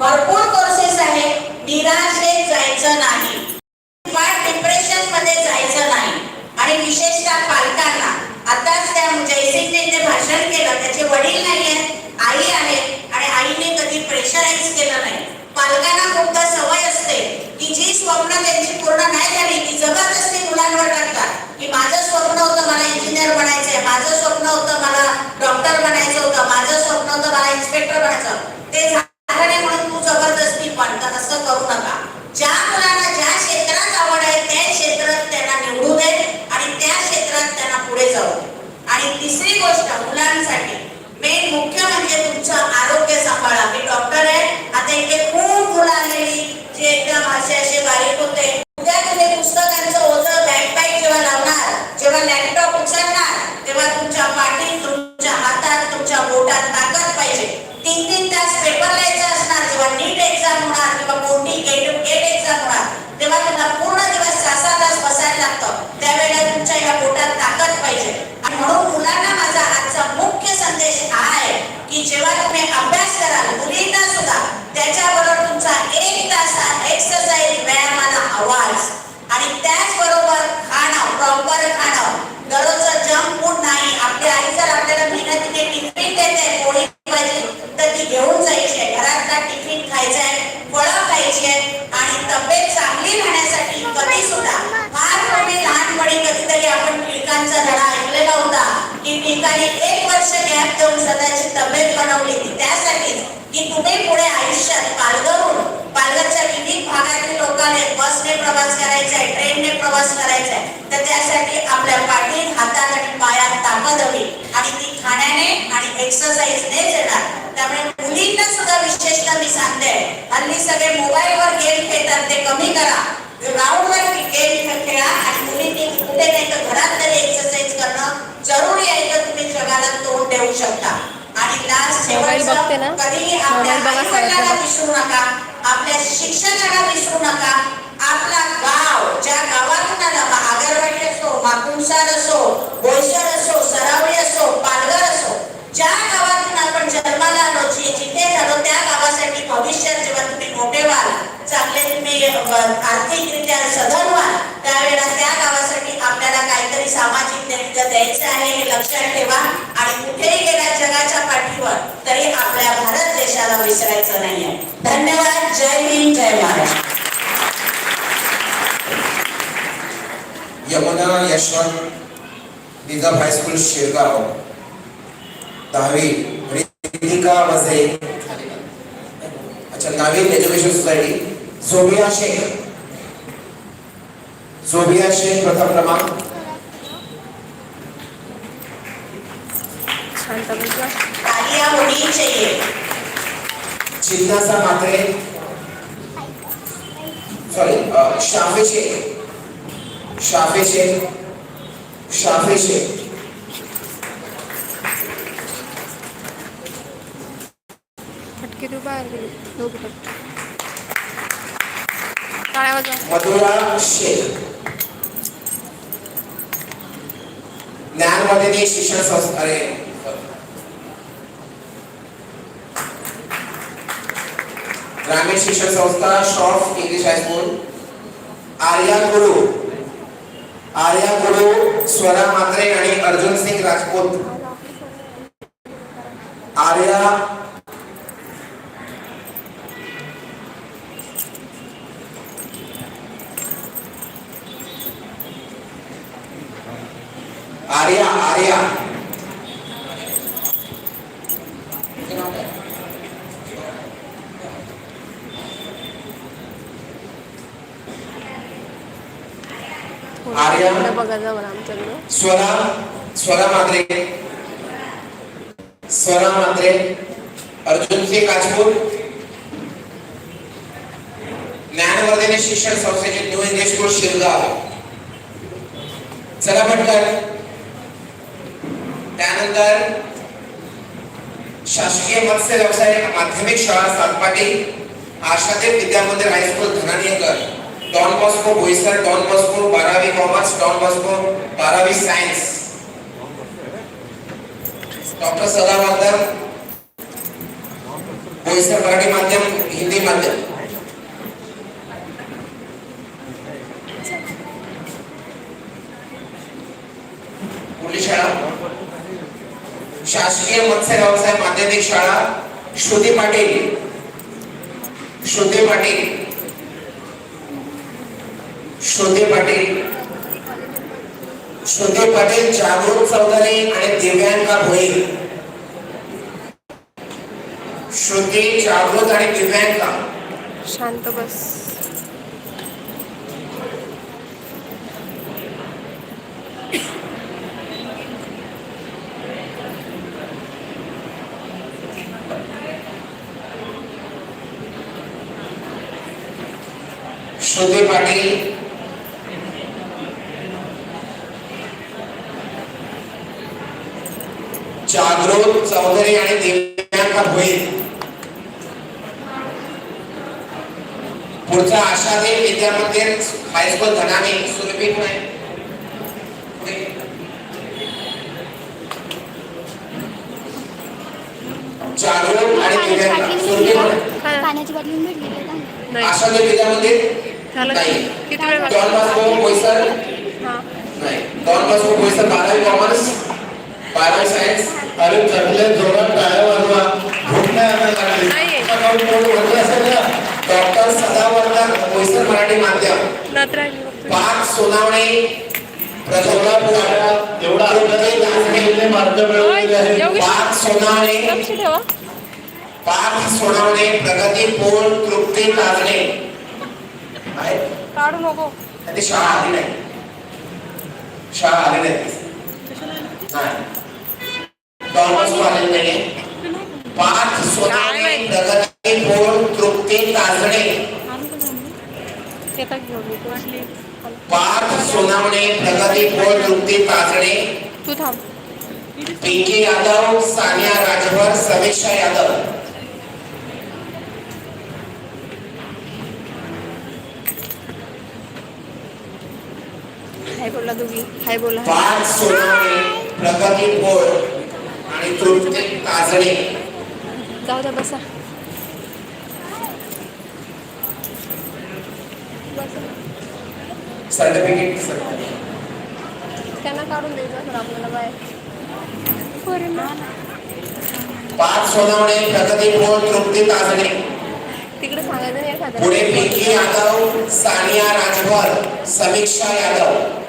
भरपूर कोर्सेस आहेत निराशेत जायचं नाही. डिप्रेशनमध्ये जायचं नाही. आणि विशेषतः पालकांना. आताच त्या जयसिंगने जे भाषण केलं. त्याचे वडील नाही आहेत आई आहे आणि आईने कधी प्रेशराईज केलं नाही. पालकांना कोणता सवय असते की जी स्वप्न त्यांची पूर्ण नाही झाली ती जबरदस्ती मुलांवर टाकतात की माझं स्वप्न होतं मला इंजिनियर बनायचंय माझं स्वप्न होतं मला डॉक्टर बनायचं होतं माझं स्वप्न होतं मला इन्स्पेक्टर बनायचं ते झालं नाही म्हणून जबरदस्ती पण तर असं करू नका. ज्या मुलांना ज्या क्षेत्रात आवड आहे त्या क्षेत्रात त्यांना निवडू दे आणि त्या क्षेत्रात त्यांना पुढे जाऊ दे. आणि तिसरी गोष्ट मुलांसाठी मेन मुख्य म्हणजे तुमचं आरोग्य सांभाळा मी डॉक्टर आहे आता इथे खूप मुलं आलेली जे एकदम असे असे बारीक होते उद्या तुम्ही पुस्तकांचं ओझं बॅकपॅक जेव्हा लावणार जेव्हा लॅपटॉप उचलणार तेव्हा तुमच्या पाठीत तुमच्या हातात तुमच्या बोटात ताकद पाहिजे तीन तीन तास पेपर लिहायचा असणार जेव्हा नीट एक्झाम होणार किंवा कोणती गेट गेट एक्झाम होणार तेव्हा तुम्हाला पूर्ण दिवस सहा सहा तास बसायला लागतं त्यावेळेला तुमच्या या बोटात ताकद पाहिजे आणि म्हणून मुलांना माझा आजचा मुख्य संदेश हा आहे की जेव्हा तुम्ही अभ्यास कराल मुलींना सुद्धा त्याच्याबरोबर तुमचा एक तास एक्सरसाइज व्यायामाला आवाज आणि त्याचबरोबर खाणं प्रॉपर खाणं दररोजचं जंक फूड नाही आपली आई जर आपल्याला मेहनतीने टिफिन देते पोळी भाजी तर ती घेऊन जायची आहे घरातला टिफिन खायचा आहे फळं खायची आहे आणि तब्येत चांगली राहण्यासाठी कधी सुद्धा फार कमी लहानपणी कधीतरी आपण टिळकांचा धडा ऐकलेला होता की टिळकाने एक वर्ष गॅप देऊन स्वतःची तब्येत बनवली ती त्यासाठीच की तुम्ही पुढे आयुष्यात पालघरून पालघरच्या विविध भागातील लोकांनी बसने प्रवास करायचा आहे ट्रेनने प्रवास करायचा आहे तर त्यासाठी आपल्या पाठीत हातात आणि पायात ताकद हवी. आणि ती खाण्याने आणि एक्सरसाइजनेच येणार त्यामुळे मुलींना सुद्धा विशेषतः मी सांगते हल्ली सगळे मोबाईलवर गेम खेळतात ते कमी करा. ग्राउंडवर गेम खेळा आणि मुलींनी कुठे नाही तर घरात तरी एक्सरसाइज करणं जरुरी आहे तर तुम्ही जगाला तोंड देऊ शकता. आणि लास्ट ना? कधीही आपल्या सगळ्यात विसरू नका आपल्या शिक्षकांना विसरू नका. आपला गाव ज्या गावातून आला मग आगरवाडी असो माकुमसार असो बोईसर असो सरावळी असो पालघर असो ज्या गावातून आपण जन्माला आलो जिथे झालो त्या गावासाठी भविष्यात जेव्हा तुम्ही मोठे व्हाल चांगले तुम्ही आर्थिकरित्या सधन व्हाल त्यावेळेला त्या गावासाठी आपल्याला काहीतरी सामाजिक देणगी द्यायचं आहे हे लक्षात ठेवा आणि कुठेही गेल्या जगाच्या पाठीवर तरी आपल्या भारत देशाला विसरायचं नाहीये. धन्यवाद. जय हिंद जय महाराष्ट्र. यमुना यशवंत निजाम हायस्कूल शिरगाव दहावी रितिका वझे. अच्छा नाविन एज्युकेशन सोसायटी झोबिया शेख. झोबिया शेख प्रथम क्रमांक. तालिया होनी चाहिए जिज्ञासा मात्रे. सॉरी शाफे शेख. दोघं फटके टाळ्या वाजवा मधुरा शेख ज्ञानवादिनी शिक्षण संस्था अरे ग्रामीण शिक्षण संस्था शॉर्ट इंग्लिश हायस्कूल आर्या गुरु आर्या गुरु स्वरा मात्रे आणि अर्जुन सिंग राजपूत. आर्या आर्या आर्या आर्या? थोडं बघा जवळ आमच्याकडं. स्वरा स्वरा मात्रे. स्वरा मात्रे. अर्जुन सिंग राजपूत ज्ञानवर्धिनी शिक्षण संस्थेचे न्यू इंग्लिश स्कूल शिरगाव. चला पटकन. त्यानंतर शासकीय मत्स्य व्यवसाय माध्यमिक शाळा Satpati Ashadev Vidyamandir high school Dhananikar Don Bosco Boisar Don Bosco बारावी कॉमर्स डॉन बॉस्को बारावी सायन्स डॉक्टर सदावर्धन बोईसर मराठी माध्यम हिंदी माध्यम शाळा शासकीय मत्स्य व्यवसाय माध्यमिक शाळा श्रुती पाटील श्रुती पाटील श्रुती पाटील. श्रुती पाटील जागृत चौधरी आणि दिव्यांका भोईर श्रुती जागृत आणि दिव्यांका. शांत बस. श्रुती पाटील जागृत चौधरी आणि दिव्यांका भोईर. पुढचा आशादेव विद्या मंदिर हायस्कूल धनाने सुरभी पुणे. जागृत आणि दिव्यांका सुरभी पाण्याची बाटली भेटली आशादेव विद्या मंदिर झालं नाही. किती वेळ डॉन बास्को बोईसर हा. नाही. डॉन बास्को बोईसर बारावी कॉमर्स? सायन्स अरे चांगले जोरात टाळ्या वाजवा. भूक नाही आणायला लागली. असेल ना? डॉक्टर सदावर्धन बोईसर मराठी माध्यम. पाच सोनावणे एवढा मिळवलेले आहेत. पाच पाच प्रगती पोळ तृप्ती ताजणे आहे. काढू नको. ती शाळा आली नाही. शाळा आली नाही. आलेली नाहीये पाच सोनावणे प्रगती पोळ तृप्ती तू. पाच सोनावणे प्रगती पोळ तृप्ती थांब. पिंकी यादव सानिया राजभर समीक्षा यादव. हाय बोला दोघी. हाय बोला पाच सोनावणे प्रगती पोळ आणि तृप्ती ताजणे जाऊ द्या बसा. सर्टिफिकेट त्यांना काढून द्यायचं सर आपल्याला बाहेर. ना. पाच सोनावणे प्रगती पोळ तृप्ती ताजणे तिकडे सांगायचं नाही पुढे पिंकी यादव सानिया राजभर समीक्षा यादव.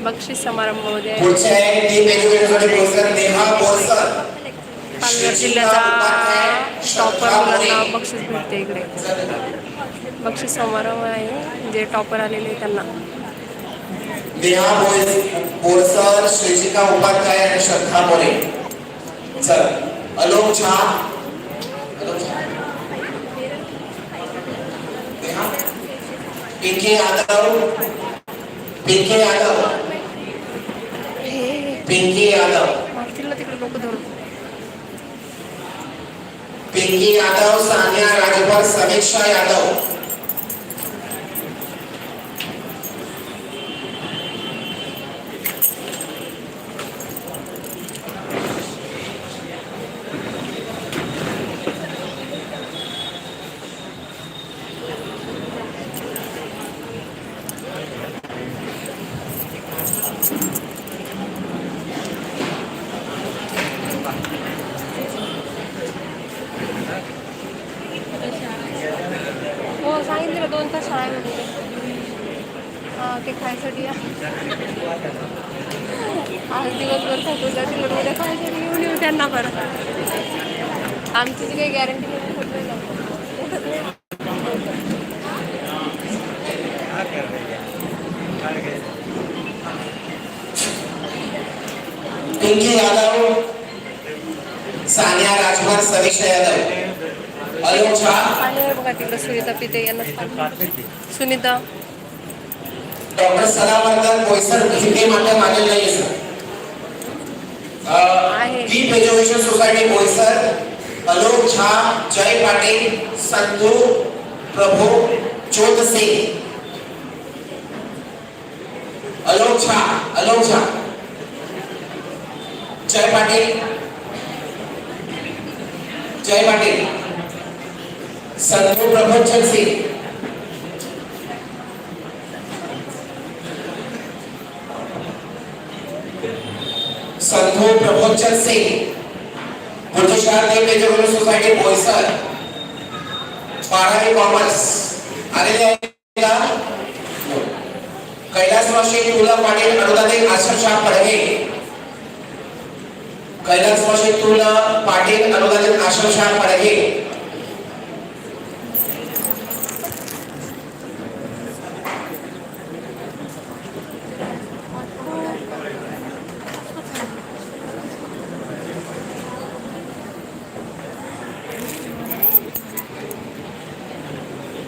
बक्षीस समारंभामध्ये. पालघर जिल्ह्याचा टॉपर मुलांना बक्षीस भेटते इकडे. बक्षीस समारंभ आहे. जे टॉपर आलेले त्यांना. नेहा बोर- बोरसर श्रीजिका उपाध्याय आणि श्रद्धा मोरे. चल अलोक झा. पिंकी यादव. पिंकी यादव. पिंकी यादव. पिंकी यादव सानिया राजभर समीक्षा यादव हो सांगितलं दोन तास शाळेमध्ये ते. हा ते खायसाठी या आज दिवसभर थकून जातील पण उद्या खायसाठी घेऊन येऊ त्यांना परत आमची जी काही गॅरंटी नाही नाही नाही पिंकी यादव सानिया राजभर समीक्षा यादव अलोक झा आणि बघा तिकडे सुनीता पिते यांना सांग. सुनीता डॉक्टर सदावर्धन बोईसर नाहीये सर. दीप एज्युकेशन बोईसर अलोक झा जय पाटील संधू प्रभू ज्योत सिंग अलोक झा अलोक झा जय पाटील जय पाटील संतू प्रभोचन सिंग प्रभोचन सिंग पुढचे शहर देव सोसायटी बोईसर बारावी कॉमर्स आलेले आहेत का? कैलासवासी तुला पाटील अनुदानित आश्रमशाह पडगे. कैलासवासी तुला पाटील अनुदानित आश्रम शाह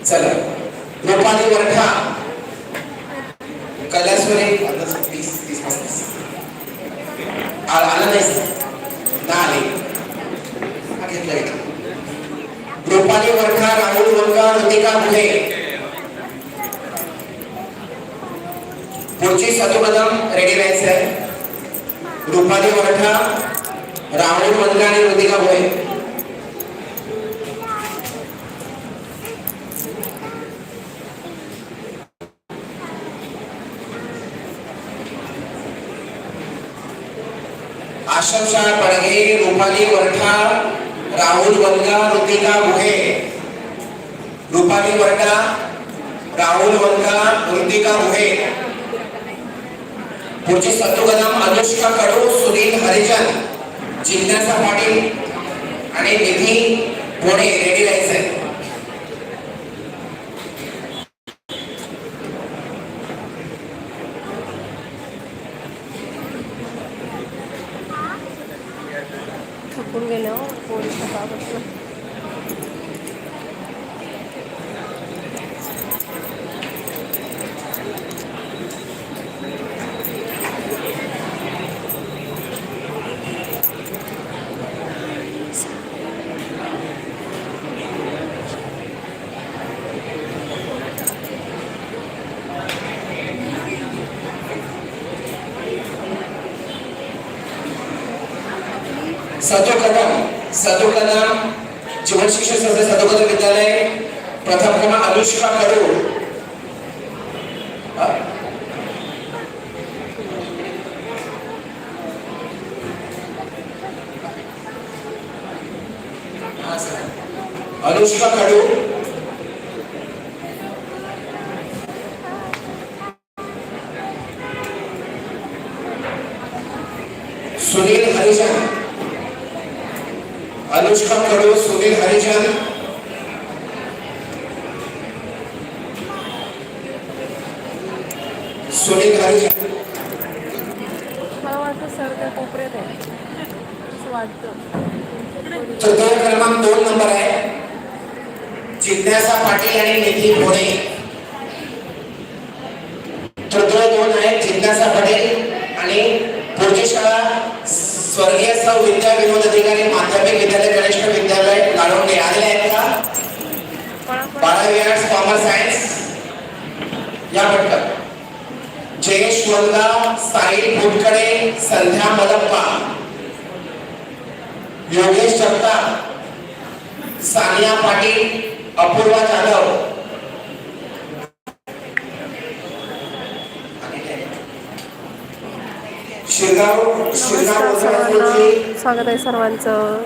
चला रुपाली वरठा कैलासवारी प्लीज प्लीज आला नाही ना आले हा घेतला घेतला रुपाली वरठा राहुल वंगा ऋतिका मुले पुढची सतुकदम रेडी राहायचं आहे रुपाली वरठा राहुल वंगा आणि ऋतिका मुळे आश्रमशाह पडगे रुपाली वरठा राहुल वंगा ऋतिका मुहे रुपाली वरठा राहुल वंगा ऋतिका मुहे पुढची सत्तुगदाम अनुष्का कडू सुनील हरिजन जिज्ञासा पाटील आणि निधी पुणे रेडी राहायचंय. सतो कदम सतो कदम जीवन शिक्षण संस्था सतो कदम विद्यालय प्रथम क्रमांक अनुष्का कडू अनुष्का कडू सुनील हरिजन अनुष्का कडू सुनील हरिजन सुनील हरिजन मला वाटतं सर त्या कोपऱ्यात आहे. असं वाटतं. तृतीय क्रमांक दोन नंबर आहे. जिज्ञासा पाटील आणि निधी भोणे तृतीय दोन आहे जिज्ञासा पाटील आणि पुढची शाळा स्वर्गीय सौ विद्या विनोद अधिकारी माध्यमिक विद्यालय कनिष्ठ विद्यालय लाडोंडे आले आहेत का? बारावी आर्ट्स कॉमर्स सायन्स या पटकन. जयेश वंगा साहिल फुटकडे संध्या मलप्पा. योगेश जगताप. सानिया पाटील अपूर्वा जाधव शिरगाव शिरगाव नमस्कार सर्वांना. स्वागत आहे सर्वांचं.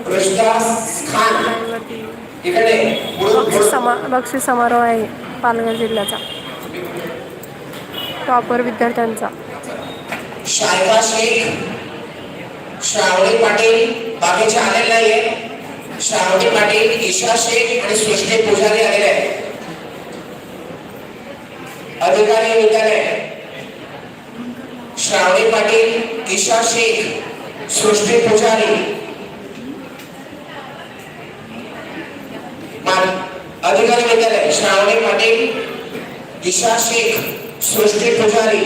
बक्षीस समा बक्षीस समारोह आहे पालघर जिल्ह्याचा. टॉपर विद्यार्थ्यांचा. शायबा शेख श्रावणी पाटील बाकीचे आलेले नाहीये. श्रावणी पाटील ईशा शेख आणि सृष्टी पुजारी आलेले आहेत. अधिकारी विद्यालय. श्रावणी पाटील, ईशा शेख, सृष्टि पुजारी। अधिकारी विद्यालय, श्रावणी पाटील, ईशा शेख, सृष्टी पुजारी।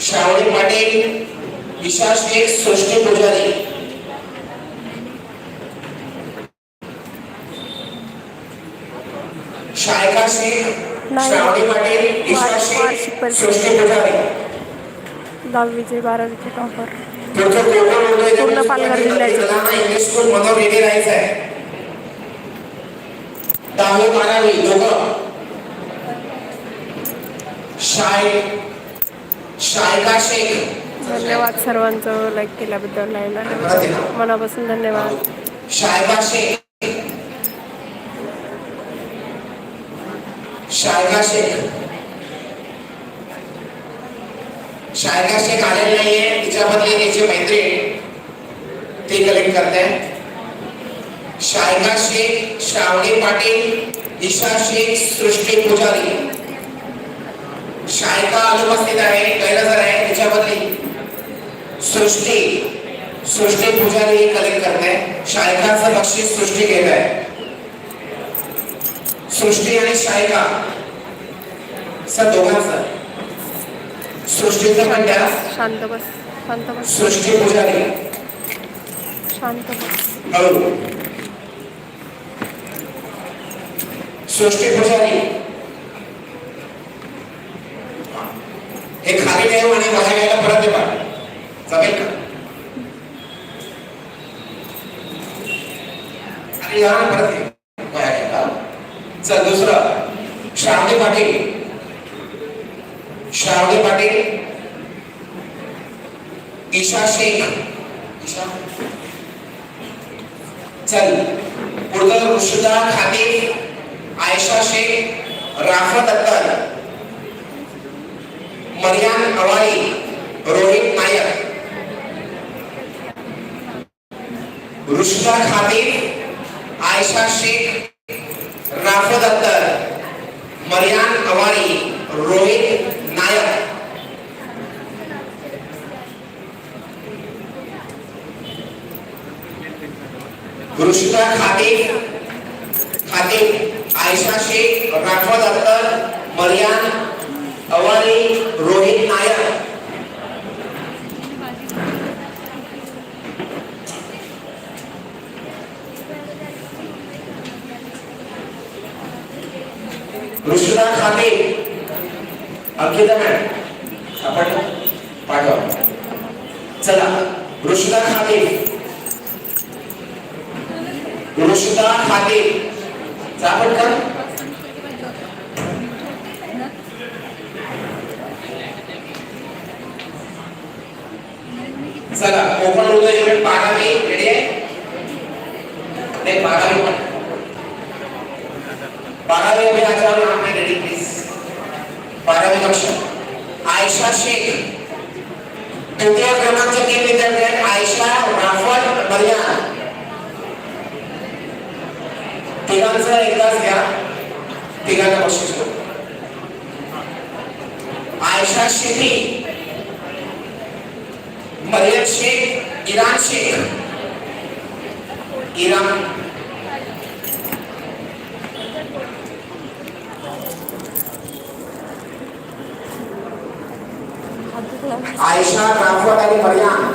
श्रावणी पाटील, ईशा शेख, सृष्टी पुजारी। दहावीचे बारावीचे टॉपर पूर्ण पालघर जिल्ह्याचे. दहावी बारावी शेख. धन्यवाद सर्वांचं लाईक केल्याबद्दल लाईव्हला मनापासून धन्यवाद. शायका शेख. शेख. शायका शेख आलेली नाहीये तिच्याबद्दल त्याची मैत्रीण ती कलेक्ट करते शायका शेख श्रावणी पाटील ईशा शेख सृष्टी पुजारी. शायका अनुपस्थित आहे गैरहजर आहे तिच्याबद्दली सृष्टी सृष्टी पुजारी कलेक्ट करते शायकाचं बक्षीस सृष्टी घेत आहे. सृष्टी आणि शायका सर दोघांचं. सृष्टीचं पण द्या शांत बस शांत बस. सृष्टी पुजारी. शांत बस. सृष्टी पुजारी. हे खाली ठेव आणि बाहेर यायला परत ये बा जमेल का? आणि या ना परत ये. चल दुसरं. श्रावणी पाटील. श्रावगे पाटील ईशा शेख ईशा. चल पुढचं ऋषिदा खाते आयशा शेख राफत अत्तर मरियान अवाणी रोहित नायक ऋषिदा खाते आयशा शेख राफत अत्तर मरियान अवाणी रोहित नायक ऋषिता खाते. खातीर आयशा शेख राठोड दत्तर मर्यान अवानी रोहित नायक कृष्णा खाते अंकिता मॅडम पाठवा. चला. ऋषिता खातीर ऋषिता खातीर जा चला. कोकण हृदय युनिट बारावी रेडी आहे? नाही बारावी पण. बारावी बारावी कक्षा आयशा शेख. तृतीय क्रमांकचे तीन विद्यार्थी आहेत. आयशा राफत मरियान तिघांचा एकदाच घ्या. तिघांना बक्षीस करू आयशा शेखी मरियम शेख इरान शेख. इरान आयशा राफत आणि मरियान.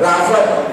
राफत